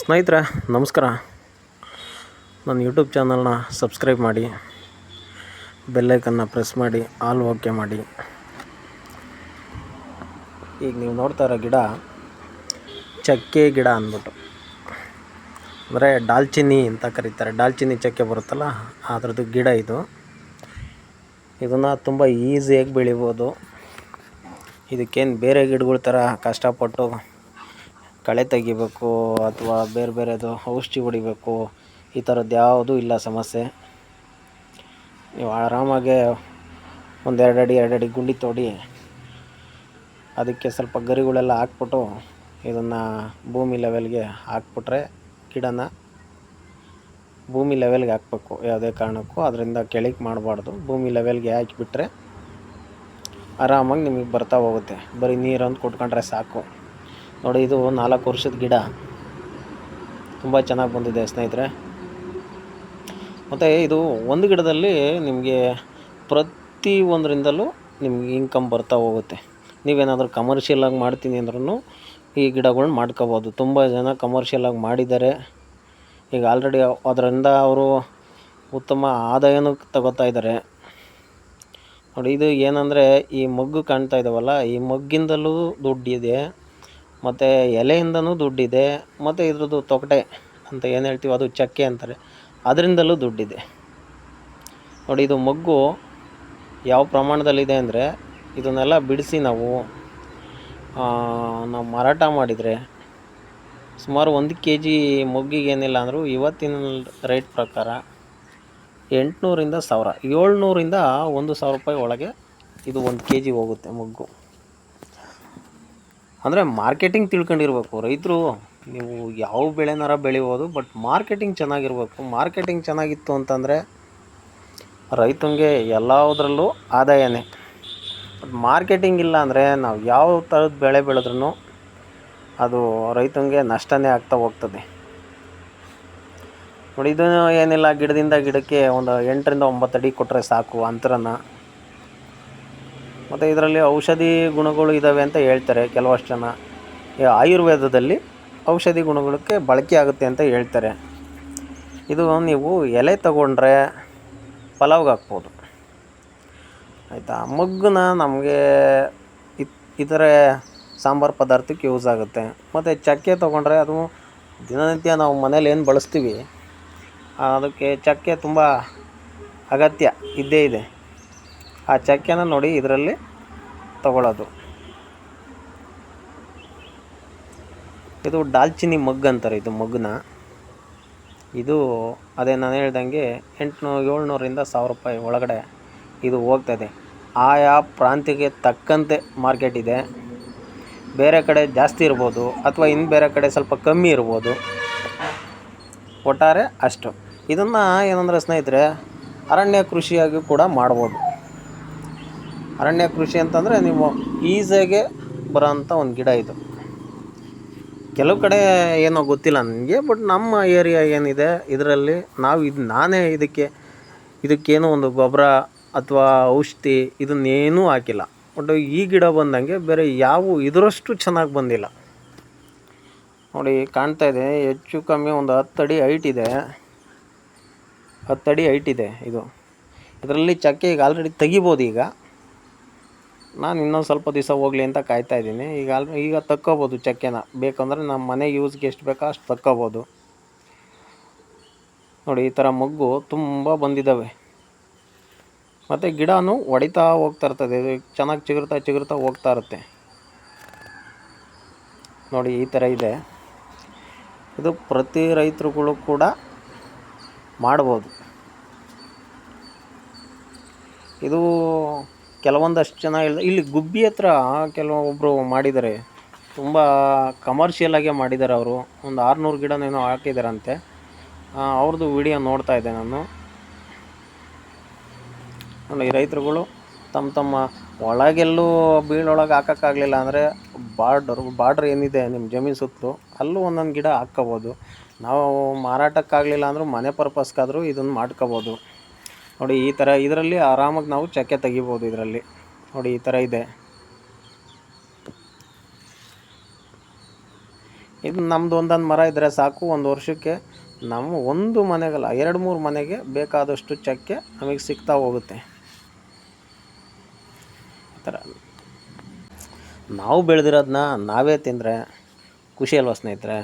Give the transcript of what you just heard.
ಸ್ನೇಹಿತರೆ, ನಮಸ್ಕಾರ. ನನ್ನ ಯೂಟ್ಯೂಬ್ ಚಾನಲ್ನ ಸಬ್ಸ್ಕ್ರೈಬ್ ಮಾಡಿ ಬೆಲ್ಲೈಕನ್ನ ಪ್ರೆಸ್ ಮಾಡಿ ಆಲ್ ಓಕೆ ಮಾಡಿ. ಈಗ ನೀವು ನೋಡ್ತಾ ಇರೋ ಗಿಡ ಚಕ್ಕೆ ಗಿಡ ಅಂದ್ಬಿಟ್ಟು. ಅಂದರೆ ಡಾಲ್ಚಿನ್ನಿ ಅಂತ ಕರೀತಾರೆ. ಡಾಲ್ಚಿನ್ನಿ ಚಕ್ಕೆ ಬರುತ್ತಲ್ಲ, ಅದರದ್ದು ಗಿಡ ಇದು. ಇದನ್ನು ತುಂಬ ಈಸಿಯಾಗಿ ಬೆಳಿಬೋದು. ಇದಕ್ಕೇನು ಬೇರೆ ಗಿಡಗಳ ಥರ ಕಷ್ಟಪಟ್ಟು ಕಳೆ ತೆಗಿಬೇಕು ಅಥವಾ ಬೇರೆ ಬೇರೆದು ಔಷಧಿ ಹೊಡಿಬೇಕು, ಈ ಥರದ್ದು ಯಾವುದೂ ಇಲ್ಲ ಸಮಸ್ಯೆ. ನೀವು ಆರಾಮಾಗೆ ಒಂದು ಎರಡು ಅಡಿ ಎರಡು ಅಡಿ ಗುಂಡಿ ತೋಡಿ, ಅದಕ್ಕೆ ಸ್ವಲ್ಪ ಗರಿಗಳೆಲ್ಲ ಹಾಕ್ಬಿಟ್ಟು ಇದನ್ನು ಭೂಮಿ ಲೆವೆಲ್ಗೆ ಹಾಕ್ಬಿಟ್ರೆ ಗಿಡನ ಭೂಮಿ ಲೆವೆಲ್ಗೆ ಹಾಕ್ಬೇಕು, ಯಾವುದೇ ಕಾರಣಕ್ಕೂ. ಅದರಿಂದ ಕೆಳಗೆ ಮಾಡಬಾರ್ದು, ಭೂಮಿ ಲೆವೆಲ್ಗೆ ಹಾಕಿಬಿಟ್ರೆ ಆರಾಮಾಗಿ ನಿಮಗೆ ಬರ್ತಾ ಹೋಗುತ್ತೆ. ಬರೀ ನೀರೊಂದು ಕೊಟ್ಕೊಂಡ್ರೆ ಸಾಕು. ನೋಡಿ, ಇದು ನಾಲ್ಕು ವರ್ಷದ ಗಿಡ. ತುಂಬ ಚೆನ್ನಾಗಿ ಬಂದಿದೆ ಸ್ನೇಹಿತರೆ. ಮತ್ತು ಇದು ಒಂದು ಗಿಡದಲ್ಲಿ ನಿಮಗೆ ಪ್ರತಿ ಒಂದರಿಂದಲೂ ನಿಮ್ಗೆ ಇನ್ಕಮ್ ಬರ್ತಾ ಹೋಗುತ್ತೆ. ನೀವೇನಾದರೂ ಕಮರ್ಷಿಯಲಾಗಿ ಮಾಡ್ತೀನಿ ಅಂದ್ರೂ ಈ ಗಿಡಗಳ್ನ ಮಾಡ್ಕೋಬೋದು. ತುಂಬ ಜನ ಕಮರ್ಷಿಯಲಾಗಿ ಮಾಡಿದ್ದಾರೆ. ಈಗ ಆಲ್ರೆಡಿ ಅದರಿಂದ ಅವರು ಉತ್ತಮ ಆದಾಯನೂ ತಗೋತಾ ಇದ್ದಾರೆ. ನೋಡಿ, ಇದು ಏನಂದರೆ ಈ ಮಗ್ಗು ಕಾಣ್ತಾ ಇದ್ದಾವಲ್ಲ ಈ ಮಗ್ಗಿಂದಲೂ ದುಡ್ಡಿದೆ. ಮತ್ತು ಎಲೆಯಿಂದನೂ ದುಡ್ಡಿದೆ, ಮತ್ತು ಇದ್ರದ್ದು ತೊಗಟೆ ಅಂತ ಏನು ಹೇಳ್ತೀವಿ ಅದು ಚಕ್ಕೆ ಅಂತಾರೆ. ಅದರಿಂದಲೂ ದುಡ್ಡಿದೆ. ನೋಡಿ, ಇದು ಮೊಗ್ಗು ಯಾವ ಪ್ರಮಾಣದಲ್ಲಿದೆ ಅಂದರೆ ಇದನ್ನೆಲ್ಲ ಬಿಡಿಸಿ ನಾವು ನಾವು ಮಾರಾಟ ಮಾಡಿದರೆ ಸುಮಾರು ಒಂದು ಕೆ ಜಿ ಮಗ್ಗಿಗೇನಿಲ್ಲ ಅಂದರೂ ಇವತ್ತಿನ ರೇಟ್ ಪ್ರಕಾರ ಎಂಟುನೂರಿಂದ ಸಾವಿರ, ಏಳ್ನೂರಿಂದ ಒಂದು ಸಾವಿರ ರೂಪಾಯಿ ಒಳಗೆ ಇದು ಒಂದು ಕೆ ಜಿ ಹೋಗುತ್ತೆ ಮೊಗ್ಗು. ಅಂದರೆ ಮಾರ್ಕೆಟಿಂಗ್ ತಿಳ್ಕೊಂಡಿರ್ಬೇಕು. ರೈತರು, ನೀವು ಯಾವ ಬೆಳೆನಾರ ಬೆಳಿಬೋದು ಬಟ್ ಮಾರ್ಕೆಟಿಂಗ್ ಚೆನ್ನಾಗಿರ್ಬೇಕು. ಮಾರ್ಕೆಟಿಂಗ್ ಚೆನ್ನಾಗಿತ್ತು ಅಂತಂದರೆ ರೈತನಿಗೆ ಎಲ್ಲದರಲ್ಲೂ ಆದಾಯನೇ. ಬಟ್ ಮಾರ್ಕೆಟಿಂಗ್ ಇಲ್ಲ ಅಂದರೆ ನಾವು ಯಾವ ಥರದ ಬೆಳೆ ಬೆಳೆದ್ರೂ ಅದು ರೈತನಿಗೆ ನಷ್ಟನೇ ಆಗ್ತಾ ಹೋಗ್ತದೆ. ನೋಡಿ, ಇದು ಏನಿಲ್ಲ, ಗಿಡದಿಂದ ಗಿಡಕ್ಕೆ ಒಂದು ಎಂಟರಿಂದ ಒಂಬತ್ತು ಅಡಿ ಕೊಟ್ಟರೆ ಸಾಕು ಅಂತರನ. ಮತ್ತು ಇದರಲ್ಲಿ ಔಷಧಿ ಗುಣಗಳು ಇದ್ದಾವೆ ಅಂತ ಹೇಳ್ತಾರೆ ಕೆಲವಷ್ಟು ಜನ. ಆಯುರ್ವೇದದಲ್ಲಿ ಔಷಧಿ ಗುಣಗಳಕ್ಕೆ ಬಳಕೆ ಆಗುತ್ತೆ ಅಂತ ಹೇಳ್ತಾರೆ. ಇದು ನೀವು ಎಲೆ ತಗೊಂಡ್ರೆ ಪಲಾವ್ಗೆ ಹಾಕ್ಬೋದು. ಆಯಿತಾ? ಮಗ್ಗನ್ನ ನಮಗೆ ಇತರೆ ಸಾಂಬಾರು ಪದಾರ್ಥಕ್ಕೆ ಯೂಸ್ ಆಗುತ್ತೆ. ಮತ್ತು ಚಕ್ಕೆ ತೊಗೊಂಡ್ರೆ ಅದು ದಿನನಿತ್ಯ ನಾವು ಮನೇಲಿ ಏನು ಬಳಸ್ತೀವಿ, ಅದಕ್ಕೆ ಚಕ್ಕೆ ತುಂಬ ಅಗತ್ಯ. ಇದ್ದೇ ಇದೆ. ಆ ಚಕ್ಕೆನ ನೋಡಿ ಇದರಲ್ಲಿ ತಗೊಳ್ಳೋದು ಇದು ಡಾಲ್ಚಿನಿ ಮಗ್ ಅಂತಾರೆ ಇದು ಮಗ್ನ. ಇದು ಅದೇ ನಾನು ಹೇಳ್ದಂಗೆ ಎಂಟುನೂರು ಏಳ್ನೂರಿಂದ ಸಾವಿರ ರೂಪಾಯಿ ಒಳಗಡೆ ಇದು ಹೋಗ್ತದೆ. ಆಯಾ ಪ್ರಾಂತ್ಯಕ್ಕೆ ತಕ್ಕಂತೆ ಮಾರ್ಕೆಟ್ ಇದೆ. ಬೇರೆ ಕಡೆ ಜಾಸ್ತಿ ಇರ್ಬೋದು ಅಥವಾ ಇನ್ನು ಬೇರೆ ಕಡೆ ಸ್ವಲ್ಪ ಕಮ್ಮಿ ಇರ್ಬೋದು. ಒಟ್ಟಾರೆ ಅಷ್ಟು. ಇದನ್ನು ಏನಂದರೆ ಸ್ನೇಹಿತರೆ ಅರಣ್ಯ ಕೃಷಿಯಾಗಿ ಕೂಡ ಮಾಡ್ಬೋದು. ಅರಣ್ಯ ಕೃಷಿ ಅಂತಂದರೆ ನೀವು ಈಸಿಯಾಗೆ ಬರೋಂಥ ಒಂದು ಗಿಡ ಇದು. ಕೆಲವು ಕಡೆ ಏನೋ ಗೊತ್ತಿಲ್ಲ ನನಗೆ, ಬಟ್ ನಮ್ಮ ಏರಿಯಾ ಏನಿದೆ, ಇದರಲ್ಲಿ ನಾವು ಇದು, ನಾನೇ ಇದಕ್ಕೆ, ಇದಕ್ಕೇನೋ ಒಂದು ಗೊಬ್ಬರ ಅಥವಾ ಔಷಧಿ ಇದನ್ನೇನೂ ಹಾಕಿಲ್ಲ. ಬಟ್ ಈ ಗಿಡ ಬಂದಂಗೆ ಬೇರೆ ಯಾವ ಇದರಷ್ಟು ಚೆನ್ನಾಗಿ ಬಂದಿಲ್ಲ. ನೋಡಿ, ಕಾಣ್ತಾ ಇದೆ, ಹೆಚ್ಚು ಕಮ್ಮಿ ಒಂದು ಹತ್ತು ಅಡಿ ಹೈಟ್ ಇದೆ. ಹತ್ತು ಅಡಿ ಹೈಟ್ ಇದೆ ಇದು. ಇದರಲ್ಲಿ ಚಕ್ಕೆ ಈಗ ಆಲ್ರೆಡಿ ತೆಗಿಬೋದು ಈಗ. ನಾನು ಇನ್ನೊಂದು ಸ್ವಲ್ಪ ದಿವಸ ಹೋಗಲಿ ಅಂತ ಕಾಯ್ತಾ ಇದ್ದೀನಿ. ಈಗ ಆಲ್ ಈಗ ತಕ್ಕೋಬೋದು ಚಕ್ಕೆನ. ಬೇಕಂದರೆ ನಮ್ಮ ಮನೆ ಯೂಸ್ಗೆ ಎಷ್ಟು ಬೇಕೋ ಅಷ್ಟು ತಕ್ಕೋಬೋದು. ನೋಡಿ, ಈ ಥರ ಮಗ್ಗು ತುಂಬ ಬಂದಿದ್ದಾವೆ ಮತ್ತು ಗಿಡನೂ ಹೊಡಿತಾ ಹೋಗ್ತಾ ಇರ್ತದೆ. ಚೆನ್ನಾಗಿ ಚಿಗುರ್ತಾ ಚಿಗುರ್ತಾ ಹೋಗ್ತಾ ಇರುತ್ತೆ. ನೋಡಿ, ಈ ಥರ ಇದೆ. ಇದು ಪ್ರತಿ ರೈತರುಗಳು ಕೂಡ ಮಾಡ್ಬೋದು. ಇದು ಕೆಲವೊಂದಷ್ಟು ಜನ ಇಲ್ಲ ಇಲ್ಲಿ ಗುಬ್ಬಿ ಹತ್ರ ಕೆಲವೊಬ್ಬರು ಮಾಡಿದ್ದಾರೆ. ತುಂಬ ಕಮರ್ಷಿಯಲಾಗೇ ಮಾಡಿದ್ದಾರೆ ಅವರು. ಒಂದು ಆರುನೂರು ಗಿಡನೇನೋ ಹಾಕಿದ್ದಾರಂತೆ ಅವ್ರದ್ದು ವಿಡಿಯೋ ನೋಡ್ತಾ ಇದ್ದೆ ನಾನು. ನೋಡಿ, ರೈತರುಗಳು ತಮ್ಮ ತಮ್ಮ ಒಳಗೆಲ್ಲೂ ಬೀಳೊಳಗೆ ಹಾಕೋಕ್ಕಾಗಲಿಲ್ಲ ಅಂದರೆ ಬಾರ್ಡರ್, ಬಾರ್ಡ್ರ್ ಏನಿದೆ ನಿಮ್ಮ ಜಮೀನು ಸುತ್ತಲೂ ಅಲ್ಲೂ ಒಂದೊಂದು ಗಿಡ ಹಾಕ್ಕೋಬೋದು. ನಾವು ಮಾರಾಟಕ್ಕಾಗಲಿಲ್ಲ ಅಂದರೂ ಮನೆ ಪರ್ಪಸ್ಗಾದರೂ ಇದನ್ನು ಮಾಡ್ಕೋಬೋದು. ನೋಡಿ, ಈ ಥರ ಇದರಲ್ಲಿ ಆರಾಮಾಗಿ ನಾವು ಚಕ್ಕೆ ತೆಗಿಬೋದು ಇದರಲ್ಲಿ. ನೋಡಿ, ಈ ಥರ ಇದೆ. ಇದು ನಮ್ಮದು ಒಂದೊಂದು ಮರ ಇದ್ದರೆ ಸಾಕು, ಒಂದು ವರ್ಷಕ್ಕೆ ನಮ್ಮ ಒಂದು ಮನೆಗಲ್ಲ, ಎರಡು ಮೂರು ಮನೆಗೆ ಬೇಕಾದಷ್ಟು ಚಕ್ಕೆ ನಮಗೆ ಸಿಗ್ತಾ ಹೋಗುತ್ತೆ. ಈ ಥರ ನಾವು ಬೆಳೆದಿರೋದನ್ನ ನಾವೇ ತಿಂದರೆ, ಖುಷಿ ಸ್ನೇಹಿತರೆ?